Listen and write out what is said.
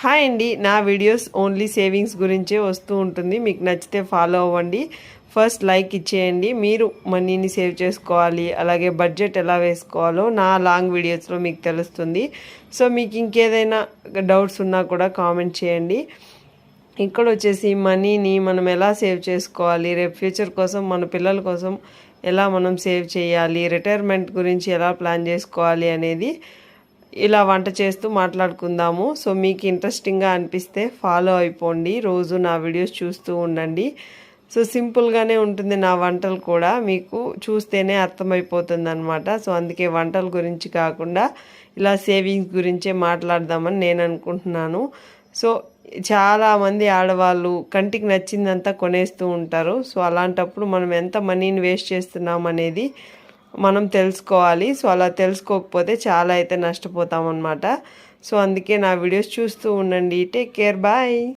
Hi అండి. నా videos only savings గురించే వస్తూ ఉంటుంది. మీకు నచ్చితే ఫాలో అవ్వండి. ఫస్ట్ లైక్ ఇచ్చేయండి. మీరు మనీని సేవ్ చేసుకోవాలి. అలాగే బడ్జెట్ ఎలా వేసుకోవాలో నా లాంగ్ వీడియోస్లో మీకు తెలుస్తుంది. సో మీకు ఇంకేదైనా డౌట్స్ ఉన్నా కూడా కామెంట్ చేయండి. ఇక్కడ వచ్చేసి మనీని మనం ఎలా సేవ్ చేసుకోవాలి? రేపు ఫ్యూచర్ కోసం మన పిల్లల కోసం ఎలా మనం సేవ్ చేయాలి? రిటైర్మెంట్ గురించి ఎలా ప్లాన్ చేసుకోవాలి అనేది ఇలా వంట చేస్తూ మాట్లాడుకుందాము. సో మీకు ఇంట్రెస్టింగ్గా అనిపిస్తే ఫాలో అయిపోండి. రోజు నా వీడియోస్ చూస్తూ ఉండండి. సో సింపుల్గానే ఉంటుంది నా వంటలు కూడా. మీకు చూస్తేనే అర్థమైపోతుంది అనమాట సో అందుకే వంటల గురించి కాకుండా ఇలా సేవింగ్స్ గురించే మాట్లాడదామని నేను అనుకుంటున్నాను. సో చాలామంది ఆడవాళ్ళు కంటికి నచ్చిందంతా కొనేస్తూ ఉంటారు. సో అలాంటప్పుడు మనం ఎంత మనీని వేస్ట్ చేస్తున్నాం అనేది మనం తెలుసుకోవాలి. సో అలా తెలుసుకోకపోతే చాలా అయితే నష్టపోతాం అనమాట సో అందుకే నా వీడియోస్ చూస్తూ ఉండండి. Take care. బాయ్.